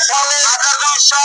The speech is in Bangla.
দুইশো হাজার দুইশো